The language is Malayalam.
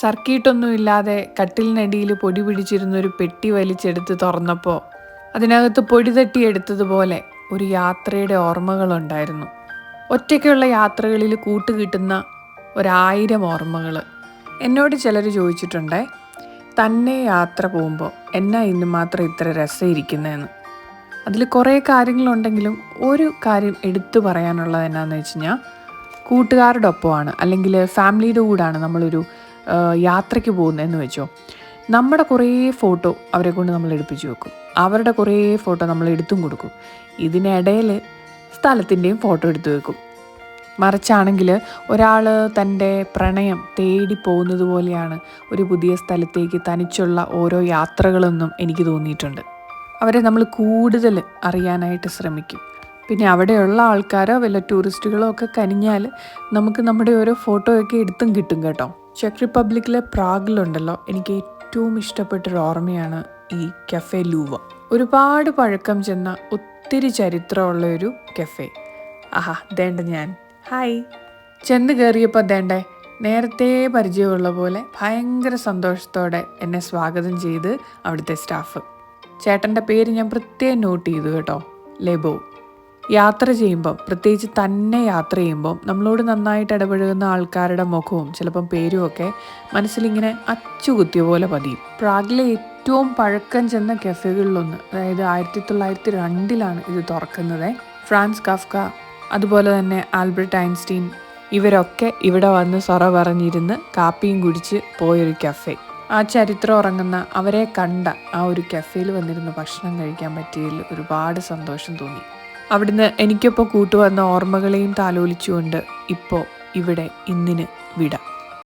സർക്കിട്ടൊന്നുമില്ലാതെ കട്ടിലിനടിയിൽ പൊടി പിടിച്ചിരുന്നൊരു പെട്ടി വലിച്ചെടുത്ത് തുറന്നപ്പോൾ അതിനകത്ത് പൊടി തട്ടിയെടുത്തതുപോലെ ഒരു യാത്രയുടെ ഓർമ്മകളുണ്ടായിരുന്നു. ഒറ്റയ്ക്കുള്ള യാത്രകളിൽ കൂട്ടുകിട്ടുന്ന ഒരായിരം ഓർമ്മകൾ എന്നോട് ചിലർ ചോദിച്ചിട്ടുണ്ടേ തന്നെ യാത്ര പോകുമ്പോൾ എന്നാ ഇന്ന് മാത്രം ഇത്ര രസം ഇരിക്കുന്നതെന്ന് അതിൽ കുറേ കാര്യങ്ങളുണ്ടെങ്കിലും ഒരു കാര്യം എടുത്തു പറയാനുള്ളത് എന്നാന്ന് വെച്ച് കഴിഞ്ഞാൽ കൂട്ടുകാരുടെ ഒപ്പമാണ് അല്ലെങ്കിൽ ഫാമിലിയുടെ കൂടാണ് നമ്മളൊരു യാത്രയ്ക്ക് പോകുന്നതെന്ന് വെച്ചോ. നമ്മുടെ കുറേ ഫോട്ടോ അവരെ കൊണ്ട് നമ്മൾ എടുപ്പിച്ച് വെക്കും. അവരുടെ കുറേ ഫോട്ടോ നമ്മൾ എടുത്തും കൊടുക്കും. ഇതിനിടയിൽ സ്ഥലത്തിന്റെയും ഫോട്ടോ എടുത്തു വെക്കും. മറിച്ചാണെങ്കിൽ ഒരാൾ തന്റെ പ്രണയം തേടി പോകുന്നത് പോലെയാണ് ഒരു പുതിയ സ്ഥലത്തേക്ക് തനിച്ചുള്ള ഓരോ യാത്രകളെന്നും എനിക്ക് തോന്നിയിട്ടുണ്ട്. അവരെ നമ്മൾ കൂടുതൽ അറിയാനായിട്ട് ശ്രമിക്കും. പിന്നെ അവിടെയുള്ള ആൾക്കാരോ വല്ല ടൂറിസ്റ്റുകളോ ഒക്കെ കനിഞ്ഞാൽ നമുക്ക് നമ്മുടെ ഓരോ ഫോട്ടോയൊക്കെ എടുത്തും കിട്ടും കേട്ടോ. ചെക്ക് റിപ്പബ്ലിക്കിലെ പ്രാഗിലുണ്ടല്ലോ. എനിക്ക് ഏറ്റവും ഇഷ്ടപ്പെട്ടൊരു ഓർമ്മയാണ് ഈ കഫെ ലൂവ ഒരുപാട് പഴക്കം ചെന്ന ഒത്തിരി ചരിത്രമുള്ള ഒരു കഫേ ആഹാ ദേണ്ട ഞാൻ. ഹായ് ചെന്ന് കയറിയപ്പോൾ ദേണ്ടേ നേരത്തെ പരിചയമുള്ള പോലെ ഭയങ്കര സന്തോഷത്തോടെ എന്നെ സ്വാഗതം ചെയ്ത് അവിടുത്തെ സ്റ്റാഫ്. ചേട്ടന്റെ പേര് ഞാൻ പ്രത്യേകം നോട്ട് ചെയ്തു കേട്ടോ. ലെബോ യാത്ര ചെയ്യുമ്പം പ്രത്യേകിച്ച് തന്നെ യാത്ര ചെയ്യുമ്പം നമ്മളോട് നന്നായിട്ട് ഇടപഴകുന്ന ആൾക്കാരുടെ മുഖവും ചിലപ്പം പേരും ഒക്കെ മനസ്സിലിങ്ങനെ അച്ചുകുത്തിയ പോലെ പതിയും. പ്രാഗിലെ ഏറ്റവും പഴക്കം ചെന്ന കഫേകളിലൊന്ന് അതായത് ആയിരത്തി തൊള്ളായിരത്തി രണ്ടിലാണ് ഇത് തുറക്കുന്നത്. ഫ്രാൻസ് കഫ്ക അതുപോലെ തന്നെ ആൽബർട്ട് ഐൻസ്റ്റീൻ ഇവരൊക്കെ ഇവിടെ വന്ന് സൊറ പറഞ്ഞിരുന്ന് കാപ്പിയും കുടിച്ച് പോയൊരു കഫേ. ആ ചരിത്രം ഉറങ്ങുന്ന അവരെ കണ്ട ആ ഒരു കഫേയിൽ വന്നിരുന്ന് ഭക്ഷണം കഴിക്കാൻ പറ്റിയതിൽ ഒരുപാട് സന്തോഷം തോന്നി. അവിടുന്ന് എനിക്കൊപ്പം കൂട്ടുവന്ന ഓർമ്മകളെയും താലോലിച്ചുകൊണ്ട് ഇപ്പോൾ ഇവിടെ ഇന്നിന് വിട.